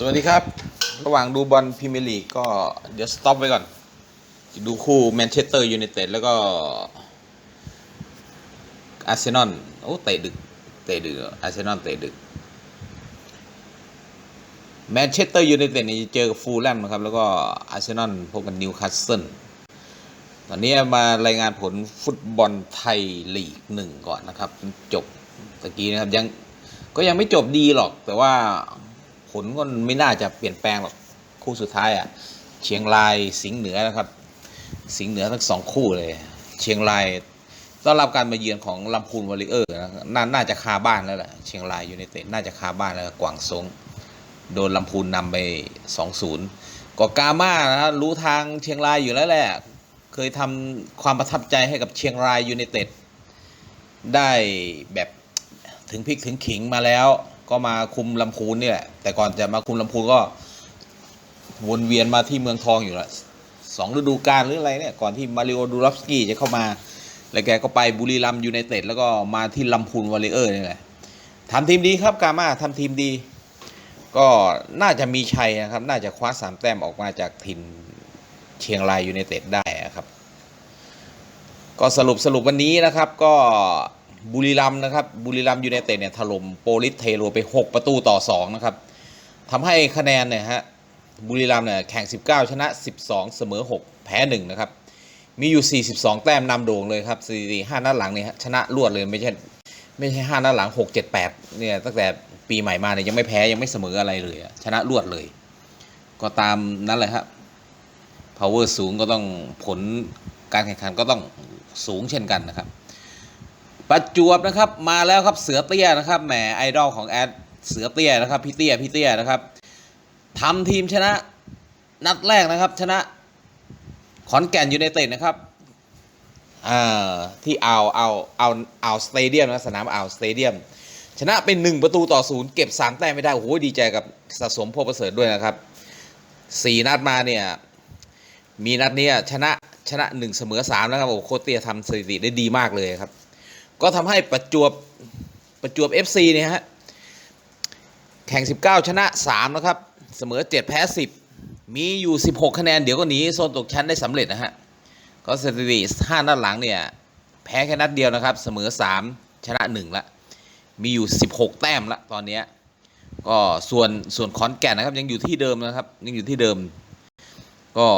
สวัสดีครับ ระหว่างดูบอลพรีเมียร์ลีกก็เดี๋ยวสต็อปไว้ก่อน ดูคู่แมนเชสเตอร์ยูไนเต็ดแล้วก็อาร์เซนอลโอ้เตะดึก เตะดึกอาร์เซนอลเตะดึกแมนเชสเตอร์ยูไนเต็ดนี่เจอกับฟูลแลมนะครับ แล้วก็อาร์เซนอลพบกับนิวคาสเซิลตอนนี้มารายงานผลฟุตบอลไทยลีกหนึ่งก่อนนะครับ จบตะกี้นะครับยังก็ยังไม่จบดีหรอกแต่ว่า ผลก็ไม่น่าจะเปลี่ยนแปลงหรอกคู่สุดท้ายอะเชียงรายสิงห์เหนือนะครับ สิงห์เหนือทั้งสองคู่เลย เชียงรายต้อนรับการมาเยือนของลำพูนวอริเออร์นะน่าจะคาบ้านแล้วแหละเชียงรายยูไนเต็ดน่าจะคาบ้านแล้วกวางซงโดนลำพูนนำไป2-0ก็กาม่านะรู้ทางเชียงรายอยู่แล้วแหละ เคยทำความประทับใจให้กับเชียงรายยูไนเต็ดได้แบบถึงพริกถึงขิงมาแล้ว ก็มาคุมลำพูนเนี่ยแหละแต่ก่อนจะมาคุมลำพูนก็วนเวียนมาที่เมืองทองอยู่ล้วสองฤดูกาลหรืออะไรเนี่ยก่อนที่มาริโอดูรอฟสกี้จะเข้ามา แล้วแกก็ไปบุรีรัมยูไนเต็ดแล้วก็มาที่ลำพูนวอลเลเยอร์นี่แหละทำทีมดีครับกามาทำทีมดี ก็น่าจะมีชัยนะครับ น่าจะคว้าสามแต้มออกมาจากทีมเชียงรายยูไนเต็ดได้ครับ ก็สรุปสรุปวันนี้นะครับก็ บุรีรัมย์นะครับบุรีรัมย์ยูไนเต็ดเนี่ยถล่มโปลิสเทโรไป 6 ประตูต่อ 2 นะครับทำให้คะแนนเนี่ยฮะบุรีรัมย์เนี่ยแข่ง 19 ชนะ 12 เสมอ 6 แพ้ 1 นะครับ มีอยู่ 42 แต้มนำโด่งเลยครับสถิติ5นัดหลังเนี่ยชนะรวดเลยไม่ใช่ไม่ใช่5นัดหลัง 6 7 8เนี่ยตั้งแต่ปีใหม่มาเนี่ยยังไม่แพ้ยังไม่เสมออะไรเลย ชนะรวดเลย ก็ตามนั้นเลยครับ power สูงก็ต้องผลการแข่งขันก็ต้องสูงเช่นกันนะครับ ประจวบนะครับมาแล้วครับเสือเตี้ยนะครับแหมไอดอลของแอดเสือเตี้ยนะครับพี่เตี้ยพี่เตี้ยนะครับทำทีมชนะนัดแรกนะครับ ชนะขอนแก่นยูไนเต็ดนะครับที่เอาเอาเอาเอาสเตเดียมนะสนามเอาสเตเดียมชนะเป็นหนึ่งประตูต่อศูนย์เก็บสามแต้มไม่ได้ โอ้โห ดีใจกับสะสมพวกประเสริฐด้วยนะครับสี่นัดมาเนี่ย มีนัดเนี้ยชนะชนะหนึ่งเสมอสามแล้วครับ โอ้โหโคตรเตียทำสถิติได้ดีมากเลยครับ ก็ทำให้ประจวบประจวบ FC เนี่ยฮะแข่ง 19 ชนะ 3 นะครับ เสมอ 7 แพ้ 10 มีอยู่ 16 คะแนน เดี๋ยวก็หนีโซนตกชั้นได้สำเร็จนะฮะ ก็สถิติ5นัดหลังเนี่ย แพ้แค่นัดเดียวนะครับ เสมอ 3 ชนะ 1 ละ มีอยู่ 16 แต้มละตอนนี้ ก็ส่วนส่วนขอนแก่นนะครับ ยังอยู่ที่เดิมนะครับ ยังอยู่ที่เดิม ก็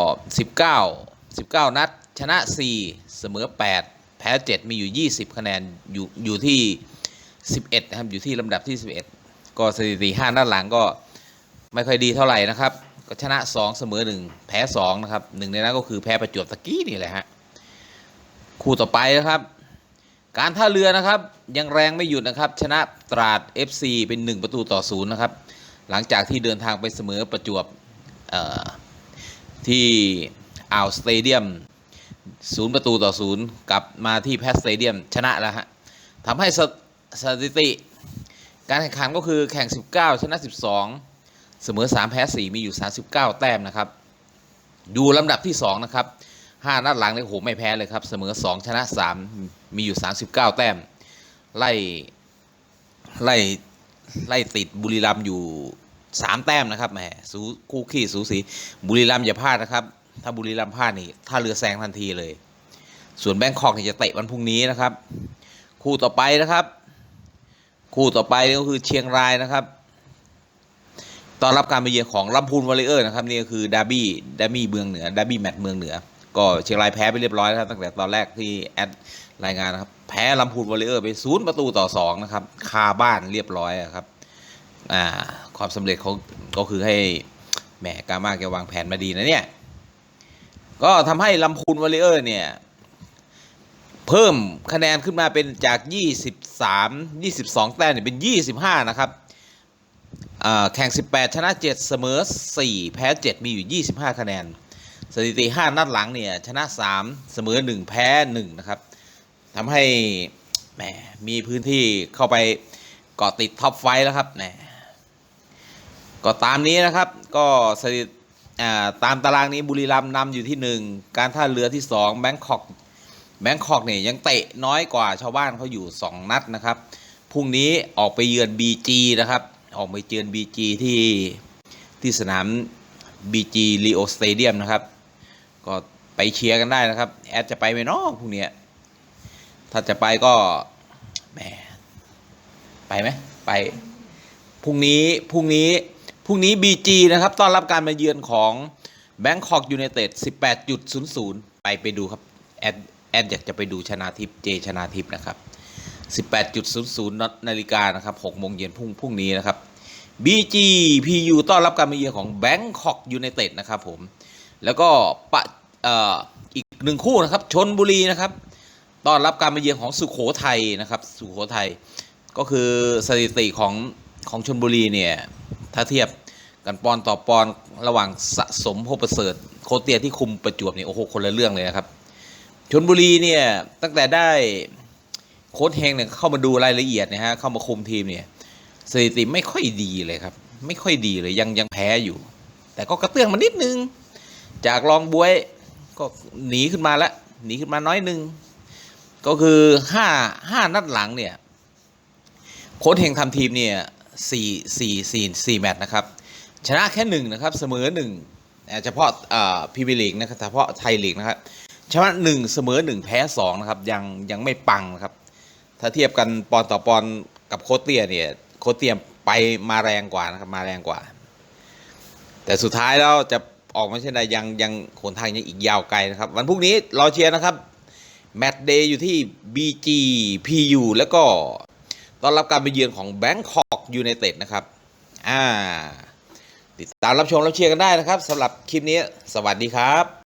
19 19 นัด ชนะ 4 เสมอ 8 แพ้ 7 มีอยู่ 20 คะแนนอยู่อยู่ที่ 11 นะครับ อยู่ที่ลำดับที่ 11 ก็สถิติ5นัดหลังก็ไม่ค่อยดีเท่าไหร่นะครับ ก็ชนะ 2 เสมอ 1 แพ้ 2 นะครับหนึ่งในนั้นก็คือแพ้ประจวบตะกี้นี่แหละฮะ คู่ต่อไปนะครับ การท่าเรือนะครับ ยังแรงไม่หยุดนะครับ ชนะตราด FC เป็น 1 ประตูต่อ0นะครับ หลังจากที่เดินทางไปเสมอประจวบที่อ่าวสเตเดียม ศูนย์ประตูต่อศูนย์กลับมาที่แพทสเตเดียมชนะแล้วฮะทำให้สสถิติ การแข่งขันก็คือแข่ง 19 ชนะ 12 เสมอ 3 แพ้ 4 มีอยู่ 39 แต้มนะครับอยู่ลำดับที่ 2 นะครับ 5 นัดหลังเนี่ยโหไม่แพ้เลยครับ เสมอ 2 ชนะ 3 มีอยู่ 39 แต้ม ไล่ไล่ไล่ติดบุรีรัมย์อยู่ 3 แต้มนะครับแหมสูคู่ขี้สูสีบุรีรัมย์อย่าพลาดนะครับ ถ้าบุรีรัมย์พลาดนี่ถ้าเรือแซงทันทีเลย ส่วนแบงคอกนี่จะเตะวันพรุ่งนี้นะครับ คู่ต่อไปนะครับ คู่ต่อไปก็คือเชียงรายนะครับตอนรับการมาเยือนของลำพูนวอลเลเยอร์นะครับนี่ก็คือดาร์บี้ดาร์บี้เมืองเหนือดาร์บี้แมตช์เมืองเหนือ ก็เชียงรายแพ้ไปเรียบร้อยแล้วครับตั้งแต่ตอนแรกที่แอดรายงานนะครับแพ้ลำพูนวอลเลเยอร์ไปศูนย์ประตูต่อสองนะครับคาบ้านเรียบร้อยอะครับอ่าความสำเร็จเขาก็คือให้แหมกามาแกวางแผนมาดีนะเนี่ย ก็ทำให้ลำพูนวอลเลเยอร์เนี่ย เพิ่มคะแนนขึ้นมาเป็นจาก 23 22 แต้มเนี่ยเป็น 25 นะครับแข่ง 18 ชนะ 7 เสมอ 4 แพ้ 7 มีอยู่ 25 คะแนน สถิติ 5 นัดหลังเนี่ย ชนะ 3 เสมอ 1 แพ้ 1 นะครับทำให้แหมมีพื้นที่เข้าไปเกาะติดท็อปไฟว์แล้วครับแหมก็ตามนี้นะครับ ก็สถิติ ตามตารางนี้บุรีรัมย์นำอยู่ที่ 1 การท่าเรือที่2แบงคอกแบงคอกเนี่ยยังเตะน้อยกว่าชาวบ้านเขาอยู่ 2 นัดนะครับพรุ่งนี้ออกไปเยือน BG นะครับออกไปเยือน BG ที่ที่สนาม BG Rio Stadium นะครับ ก็ไปเชียร์กันได้นะครับ แอดจะไปไหมเนาะพรุ่งนี้ถ้าจะไปก็แหมไปไหมไปพรุ่งนี้พรุ่งนี้ รุ่งนี้ BG นะครับต้อนรับการมาเยือนของ Bangkok United 18.00 ไปไปดูครับ แอดแอดอยากจะไปดูชนาทิพย์เจชนาทิพย์นะครับ 18.00นาฬิกานะครับ6โมงเย็นพรุ่งพรุ่งนี้นะครับ BG PU ต้อนรับการมาเยือนของ Bangkok United นะครับผม แล้วก็ปะอออีกหนึ่งคู่นะครับชนบุรีนะครับต้อนรับการมาเยือนของสุโขทัยนะครับสุโขทัยก็คือสถิติของของชนบุรีเนี่ยถ้าเทียบ กันปอนต่อปอนระหว่างสะสมโพประเสริฐโคเตียที่คุมประจวบเนี่ยโอ้โหคนละเรื่องเลยนะครับชนบุรีเนี่ยตั้งแต่ได้โค้ชเฮงเนี่ยเข้ามาดูรายละเอียดนะฮะเข้ามาคุมทีมเนี่ยสถิติไม่ค่อยดีเลยครับ ไม่ค่อยดีเลยยังยังแพ้อยู่ แต่ก็กระเตื้องมานิดนึง จากรองบวยก็หนีขึ้นมาแล้วหนีขึ้นมาน้อยนึง ก็คือห้าห้านัดหลังเนี่ยโค้ชเฮงทำทีมเนี่ยสี่สี่สี่สี่แมตช์นะครับ ชนะแค่หนึ่งนะครับเสมอหนึ่งเฉพาะอ่าพรีเมีลีกนะครับเฉพาะไทยลีกนะครับชนะหนึ่งเสมอหนึ่งแพ้สองนะครับยังยังไม่ปังนะครับ ถ้าเทียบกันปอนต่อปอนกับโคเตียเนี่ยโคเตียไปมาแรงกว่านะครับมาแรงกว่า แต่สุดท้ายแล้วจะออกมาเช่นใดยังยังขนทางยังอีกยาวไกลนะครับ วันพรุ่งนี้รอเชียร์นะครับแมตช์เดย์อยู่ที่ BG PU แล้วก็ต้อนรับการไปเยือนของ Bangkok United นะครับ อ่า ติดตามรับชมรับเชียร์กันได้นะครับสำหรับคลิปนี้ สวัสดีครับ